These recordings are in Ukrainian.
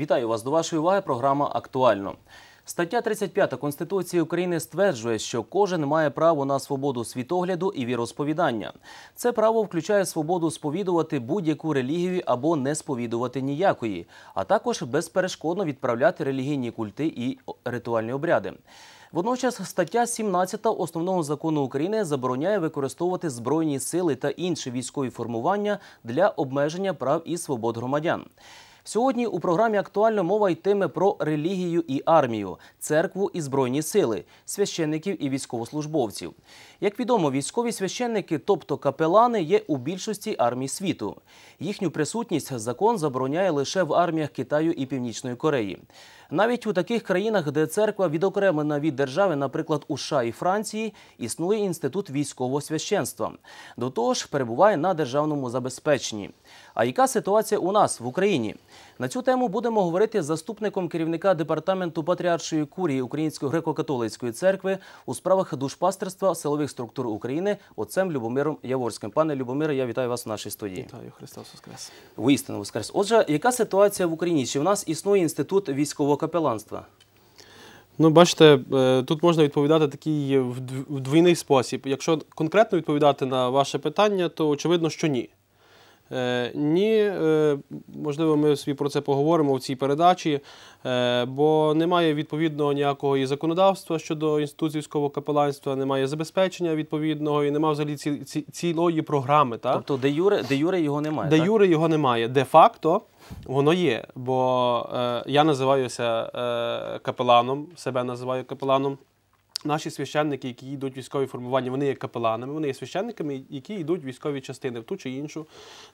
Вітаю вас до вашої уваги. Програма актуально. Стаття 35 Конституції України стверджує, що кожен має право на свободу світогляду і віросповідання. Це право включає свободу сповідувати будь-яку релігію або не сповідувати ніякої, а також безперешкодно відправляти релігійні культи і ритуальні обряди. Водночас стаття 17 основного закону України забороняє використовувати збройні сили та інші військові формування для обмеження прав і свобод громадян. Сьогодні у програмі актуально мова йтиме про релігію і армію, церкву і збройні сили, священників і військовослужбовців. Як відомо, військові священники, тобто капелани, є у більшості армій світу. Їхню присутність закон забороняє лише в арміях Китаю і Північної Кореї. Навіть у таких країнах, де церква відокремлена від держави, наприклад, у США і Франції, існує інститут військового священства. До того ж, перебуває на державному забезпеченні. А яка ситуація у нас в Україні? На цю тему будемо говорити з заступником керівника департаменту патріаршої курії Української греко-католицької церкви у справах душпастерства силових структур України отцем Любомиром Яворським. Пане Любомире, я вітаю вас в нашій студії. Вітаю, Христос Воскрес. Воістину Воскрес. Отже, яка ситуація в Україні? Чи в нас існує інститут військового капеланства? Ну, бачите, е, тут можна відповідати такий в двійний спосіб. Якщо конкретно відповідати на ваше питання, то очевидно, що ні. Е, ні, е, можливо, ми собі про це поговоримо в цій передачі, е, бо немає відповідного ніякого і законодавства щодо інституції військового капеланства, немає забезпечення відповідного і немає взагалі ці, ці, цілої програми. Так? Тобто, де юре, де юре його немає. Де так? юре його немає. Де факто воно є. Бо е, я називаюся е, капеланом, себе називаю капеланом. Наші священники, які йдуть в військові формування, вони є капеланами, вони є священниками, які йдуть в військові частини в ту чи іншу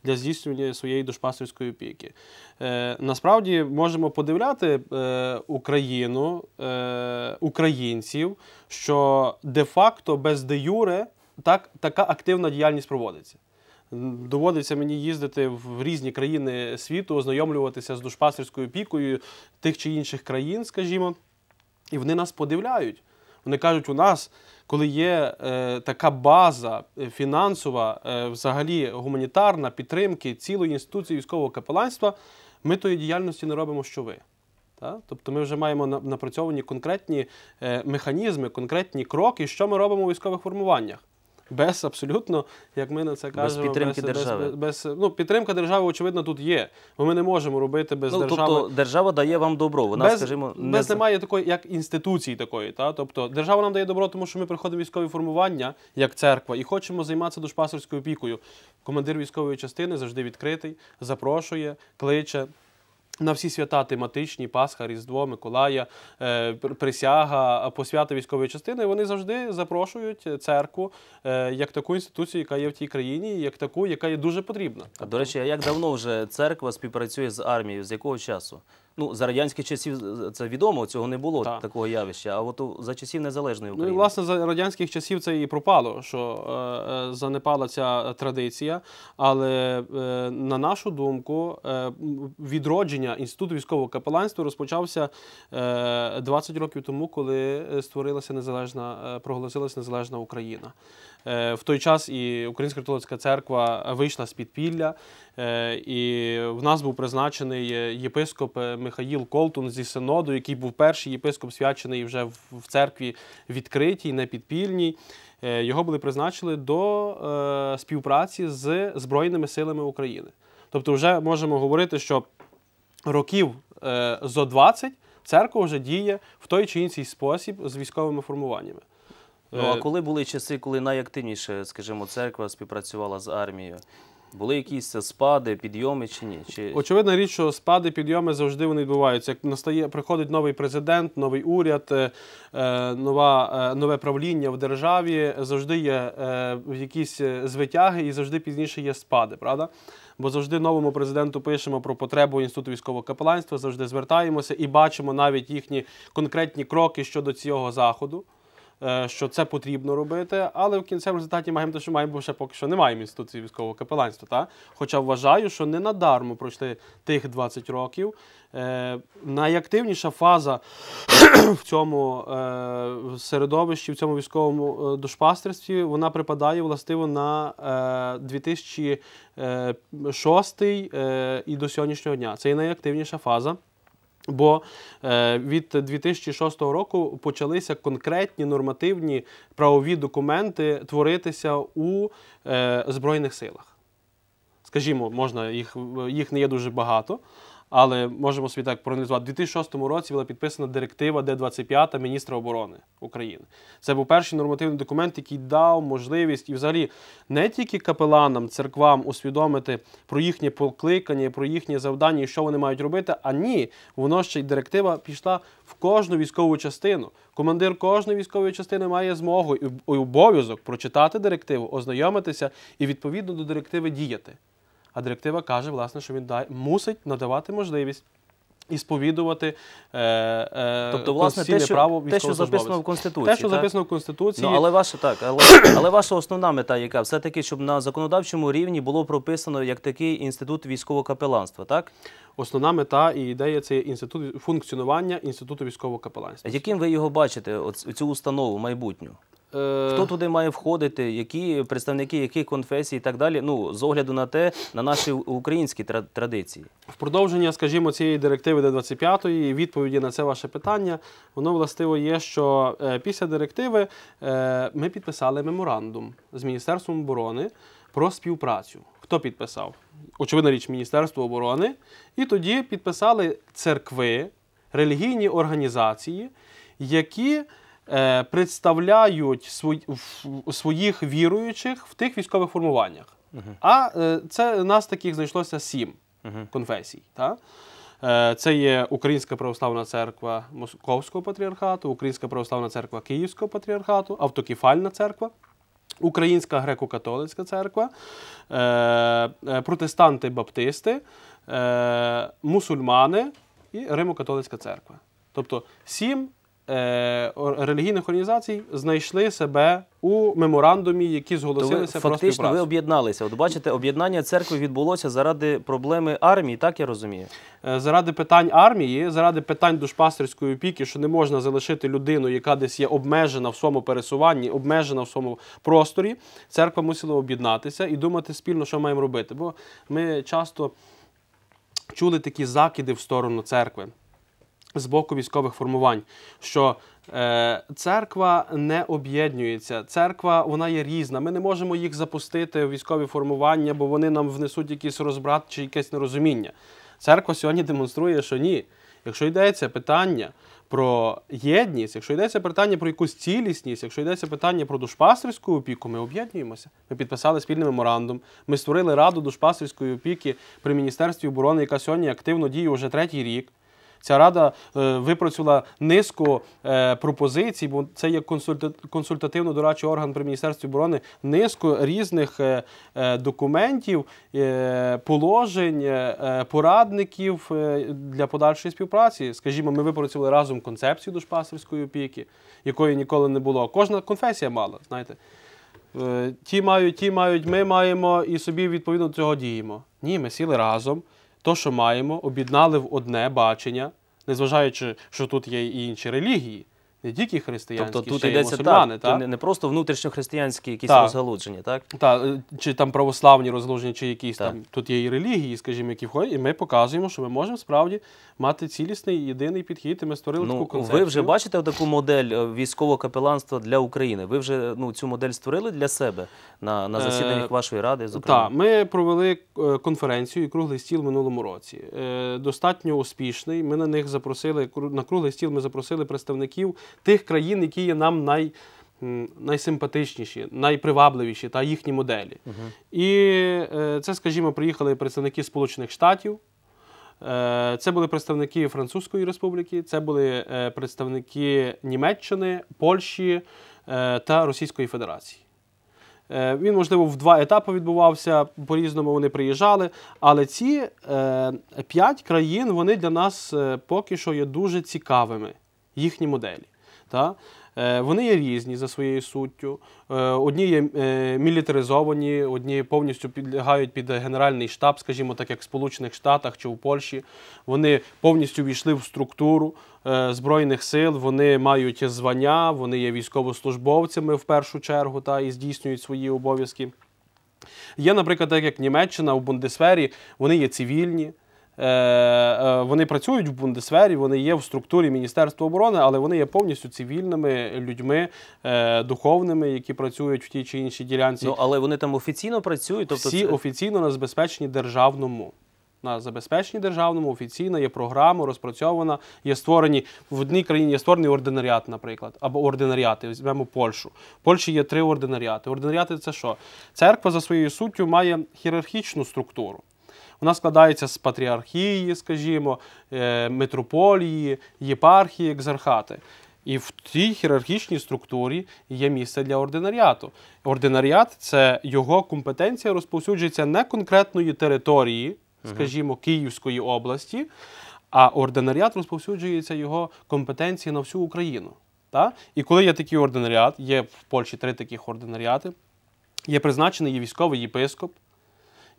для здійснення своєї душпастерської опіки. Е, Насправді можемо подивляти е, Україну, е, українців, що де-факто без де юре так, така активна діяльність проводиться. Доводиться мені їздити в різні країни світу, ознайомлюватися з душпастерською опікою тих чи інших країн, скажімо, і вони нас подивляють. Вони кажуть, у нас, коли є е, така база е, фінансова, е, взагалі гуманітарна підтримки цілої інституції військового капеланства, ми тої діяльності не робимо, що ви. Та? Тобто ми вже маємо напрацьовані конкретні е, механізми, конкретні кроки, що ми робимо у військових формуваннях без абсолютно, як ми на це кажемо, без підтримки без, держави. Без, без, ну, підтримка держави, очевидно, тут є. Бо ми не можемо робити без ну, держави. Тобто держава дає вам добро. Вона, без, скажімо, не... без немає такої, як інституції такої. Та? Тобто держава нам дає добро, тому що ми приходимо в військові формування, як церква, і хочемо займатися душпастерською опікою. Командир військової частини завжди відкритий, запрошує, кличе. На всі свята тематичні, Пасха, Різдво, Миколая, е, присяга, посвята військової частини, вони завжди запрошують церкву е, як таку інституцію, яка є в тій країні, як таку, яка є дуже потрібна. До речі, а як давно вже церква співпрацює з армією? З якого часу? Ну, за радянських часів це відомо, цього не було так. такого явища. А от за часів незалежної України. Ну і власне за радянських часів це і пропало, що е, занепала ця традиція. Але е, на нашу думку, е, відродження інституту військового капеланства розпочався е, 20 років тому, коли створилася незалежна, проголосилася незалежна Україна. Е, в той час і Українська католицька церква вийшла з підпілля, е, і в нас був призначений єпископ Михаїл Колтун зі синоду, який був перший єпископ свячений вже в церкві відкритій, не підпільній. Е, його були призначені до співпраці з Збройними силами України. Тобто, вже можемо говорити, що років зо 20 церква вже діє в той чи інший спосіб з військовими формуваннями. Ну а коли були часи, коли найактивніше, скажімо, церква співпрацювала з армією? Були якісь спади, підйоми чи ні? Чи... Очевидна річ, що спади, підйоми завжди вони відбуваються. Як настає, приходить новий президент, новий уряд, е, нова, е, нове правління в державі, завжди є е, якісь звитяги і завжди пізніше є спади, правда? Бо завжди новому президенту пишемо про потребу інституту військового капеланства, завжди звертаємося і бачимо навіть їхні конкретні кроки щодо цього заходу. Е, що це потрібно робити, але в кінцевому результаті маємо те, що маємо, бо ще поки що немає інституції військового капеланства. Та? Хоча вважаю, що не надармо пройшли тих 20 років. Е, Найактивніша фаза в цьому е, середовищі, в цьому військовому е, душпастерстві, вона припадає властиво на е, 2006 е, і до сьогоднішнього дня. Це є найактивніша фаза. Бо е, від 2006 року почалися конкретні нормативні правові документи творитися у е, Збройних силах. Скажімо, можна їх, їх не є дуже багато, але можемо собі так проаналізувати. У 2006 році була підписана директива Д-25 міністра оборони України. Це був перший нормативний документ, який дав можливість і взагалі не тільки капеланам, церквам усвідомити про їхнє покликання, про їхнє завдання і що вони мають робити. А ні, воно ще й директива пішла в кожну військову частину. Командир кожної військової частини має змогу і обов'язок прочитати директиву, ознайомитися і відповідно до директиви діяти. А директива каже, власне, що він мусить надавати можливість і сповідувати е, е, Тобто, власне, те, що, право те, що записано в. Конституції. Те, що так? записано в Конституції, Ну, але ваша так, але, але ваша основна мета, яка все-таки, щоб на законодавчому рівні було прописано як такий інститут військового капеланства, так? основна мета і ідея це інститут функціонування інституту військового капеланства. Яким ви його бачите, цю установу майбутню? Хто туди має входити, які представники яких конфесій і так далі? Ну, з огляду на те, на наші українські традиції. В продовження, скажімо, цієї директиви Д-25 і відповіді на це ваше питання, воно властиво є, що е, після директиви е, ми підписали меморандум з Міністерством оборони про співпрацю. Хто підписав? Очевидна річ, Міністерство оборони. І тоді підписали церкви, релігійні організації, які представляють свої, своїх віруючих в тих військових формуваннях. А е, це нас таких знайшлося сім конфесій. Та? Е, Це є Українська православна церква Московського патріархату, Українська православна церква Київського патріархату, Автокефальна церква, Українська греко-католицька церква, е, е, протестанти-баптисти, е, мусульмани і Римо-католицька церква. Тобто сім е, релігійних організацій знайшли себе у меморандумі, які ви, зголосилися про фактично ви об'єдналися. От бачите, об'єднання церкви відбулося заради проблеми армії, так я розумію. Е, заради питань армії, заради питань душпастерської опіки, що не можна залишити людину, яка десь є обмежена в своєму пересуванні, обмежена в своєму просторі, церква мусила об'єднатися і думати спільно, що маємо робити. Бо ми часто чули такі закиди в сторону церкви з боку військових формувань, що е, церква не об'єднується, церква вона є різна. Ми не можемо їх запустити в військові формування, бо вони нам внесуть якийсь розбрат чи якесь нерозуміння. Церква сьогодні демонструє, що ні. Якщо йдеться питання про єдність, якщо йдеться питання про якусь цілісність, якщо йдеться питання про душпастерську опіку, ми об'єднуємося. Ми підписали спільний меморандум. Ми створили раду душпастерської опіки при Міністерстві оборони, яка сьогодні активно діє вже третій рік. Ця рада е, випрацювала низку е, пропозицій, бо це є консульта- консультативно-дорадчий орган при Міністерстві оборони, низку різних е, документів, положень, порадників для подальшої співпраці. Скажімо, ми випрацювали разом концепцію душпастерської опіки, якої ніколи не було. Кожна конфесія мала, знаєте. Ті мають, ті мають, ми маємо і собі відповідно до цього діємо. Ні, ми сіли разом, то, що маємо, об'єднали в одне бачення, незважаючи, що тут є і інші релігії, не тільки християнські, Тобто тут ще йдеться мусульмани. так, та? не, просто внутрішньохристиянські якісь Так. розгалудження, так? Та, е, чи там православні розгалуження, чи якісь Так. там тут є і релігії, скажімо, які входять, і ми показуємо, що ми можемо справді мати цілісний єдиний підхід, і ми створили таку Ну, концепцію. ви вже бачите таку модель е, військового капеланства для України. Ви вже ну, цю модель створили для себе на, на Е, засіданнях вашої ради, зокрема. Так, ми провели е, конференцію і круглий стіл в минулому році. Е, Достатньо успішний. Ми на них запросили на круглий стіл. Ми запросили представників тих країн, які є нам най, найсимпатичніші, найпривабливіші та їхні моделі. І е, це, скажімо, приїхали представники Сполучених Штатів. Е, Це були представники Французької Республіки, це були е, представники Німеччини, Польщі та Російської Федерації. Він, можливо, в два етапи відбувався, по-різному вони приїжджали. Але ці п'ять країн вони для нас поки що є дуже цікавими, їхні моделі. Та? Е, Вони є різні за своєю суттю. Е, Одні є е, мілітаризовані, одні повністю підлягають під генеральний штаб, скажімо так, як в Сполучених Штатах чи в Польщі. Вони повністю війшли в структуру Збройних сил, вони мають звання, вони є військовослужбовцями в першу чергу та, і здійснюють свої обов'язки. Є, наприклад, так як Німеччина в Бундесвері, вони є цивільні. Е, е, вони працюють в бундесвері, вони є в структурі Міністерства оборони, але вони є повністю цивільними людьми, е, духовними, які працюють в тій чи іншій ділянці. Ну але вони там офіційно працюють. Тобто Всі це... офіційно на забезпеченні державному. На забезпеченні державному офіційно є програма, розпрацьована, є створені в одній країні є створений ординаріат, наприклад, або ординаріати. Візьмемо Польщу. В Польщі є три ординаріати. Ординаріати це що? Церква за своєю суттю має хірархічну структуру. Вона складається з патріархії, скажімо, е, митрополії, єпархії, екзархати. І в тій хірархічній структурі є місце для ординаріату. Ординаріат це його компетенція розповсюджується не конкретної території, скажімо, Київської області, а ординаріат розповсюджується його компетенції на всю Україну. Та? І коли є такий ординаріат, є в Польщі три таких ординаріати, є призначений є військовий єпископ,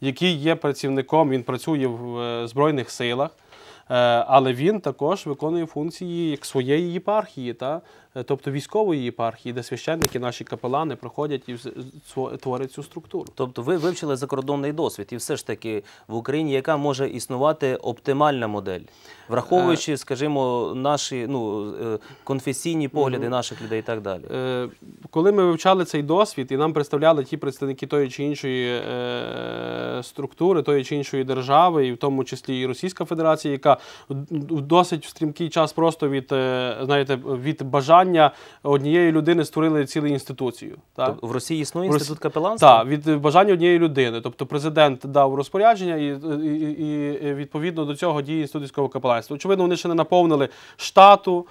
який є працівником, він працює в е, Збройних силах, е, але він також виконує функції як своєї єпархії, та? Е, тобто військової єпархії, де священники, наші капелани проходять і творять цю структуру. Тобто ви вивчили закордонний досвід, і все ж таки в Україні, яка може існувати оптимальна модель, враховуючи, скажімо, наші ну, е, конфесійні погляди наших людей і так далі. Е, Коли ми вивчали цей досвід і нам представляли ті представники тої чи іншої е, структури, тої чи іншої держави, і в тому числі і Російська Федерація, яка в досить стрімкий час просто від, е, знаєте, від бажання однієї людини створили цілу інституцію. Так? Тобто в Росії існує Росі- інститут капеланства? Так, від бажання однієї людини. Тобто президент дав розпорядження, і, і, і, відповідно до цього діє інститут військового капеланства. Очевидно, вони ще не наповнили штату,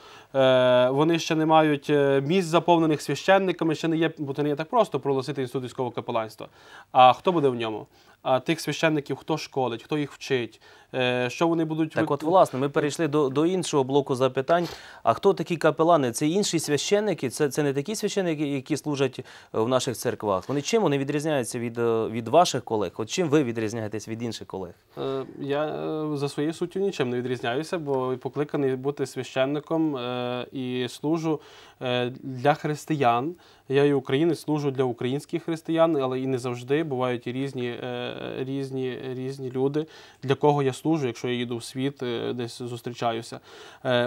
вони ще не мають е, місць заповнених священниками, ще не є, бо це не є так просто проголосити інститут військового капеланства. А хто буде в ньому? А тих священників хто школить, хто їх вчить, е, що вони будуть Так, от, власне, ми перейшли до, до іншого блоку запитань. А хто такі капелани? Це інші священники? Це, це не такі священники, які служать е, в наших церквах. Вони чим вони відрізняються від, е, від ваших колег? От чим ви відрізняєтесь від інших колег? Е, Я е, за своєю суттю нічим не відрізняюся, бо покликаний бути священником е, і служу е, для християн. Я і українець служу для українських християн, але і не завжди бувають різні, е, різні, різні люди, для кого я служу, якщо я їду в світ, е, десь зустрічаюся.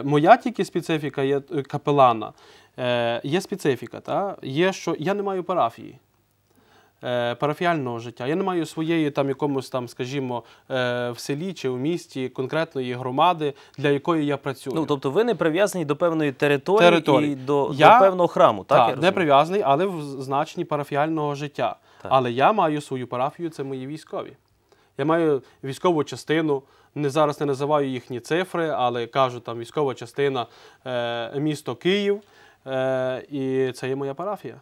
Моя тільки специфіка є капелана. Є специфіка, та? є, що я не маю парафії парафіального життя. Я не маю своєї там якомусь там, скажімо, е, в селі чи в місті конкретної громади, для якої я працюю. Ну, тобто ви не прив'язані до певної території, Території. і до, Я- до певного храму, так? я не прив'язаний, але в значенні парафіального життя. Так. Але я маю свою парафію, це мої військові. Я маю військову частину. Не зараз не називаю їхні цифри, але кажу, там військова частина е, місто Київ, е, і це є моя парафія.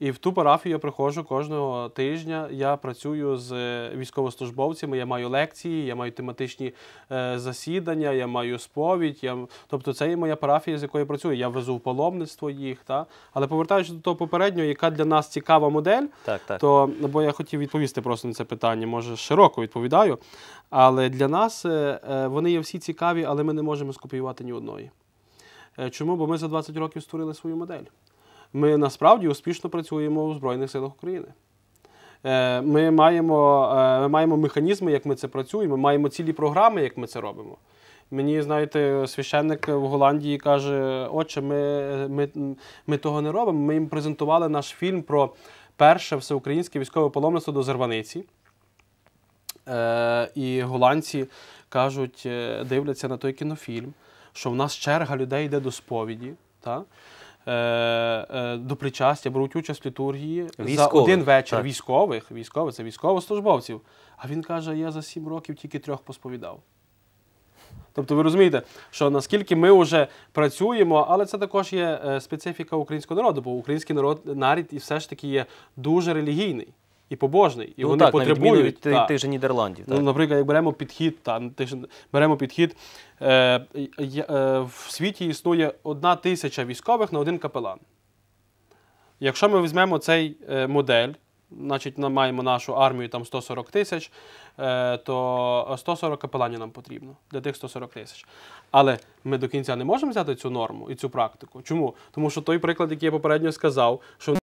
І в ту парафію я приходжу кожного тижня. Я працюю з військовослужбовцями, я маю лекції, я маю тематичні е, засідання, я маю сповідь. Я... Тобто це є моя парафія, з якою я працюю. Я везу в паломництво їх. Та? Але повертаючись до того попереднього, яка для нас цікава модель, Так, так. то бо я хотів відповісти просто на це питання, може широко відповідаю. Але для нас е, е, вони є всі цікаві, але ми не можемо скопіювати ні одної. Чому? Бо ми за 20 років створили свою модель. Ми насправді успішно працюємо у Збройних силах України. Е, Ми маємо, е, ми маємо механізми, як ми це працюємо, ми маємо цілі програми, як ми це робимо. Мені, знаєте, священник в Голландії каже: Отче, ми, ми, ми того не робимо. Ми їм презентували наш фільм про перше всеукраїнське військове паломництво до Зарваниці. Е, і голландці кажуть, е, дивляться на той кінофільм, що в нас черга людей йде до сповіді, та? Е, е, до причастя, беруть участь в літургії за один вечір так. військових, військових, це військовослужбовців. А він каже: я за сім років тільки трьох посповідав. Тобто ви розумієте, що наскільки ми вже працюємо, але це також є е, специфіка українського народу, бо український народ нарід і все ж таки є дуже релігійний і побожний, і ну, вони так, потребують. від тих, так. тих же Нідерландів. Ну, Так. наприклад, як беремо підхід, та, ну, ти ж беремо підхід, е, е, в світі існує одна тисяча військових на один капелан. Якщо ми візьмемо цей е, модель, значить ми маємо нашу армію там 140 тисяч, е, то 140 капеланів нам потрібно для тих 140 тисяч. Але ми до кінця не можемо взяти цю норму і цю практику. Чому? Тому що той приклад, який я попередньо сказав, що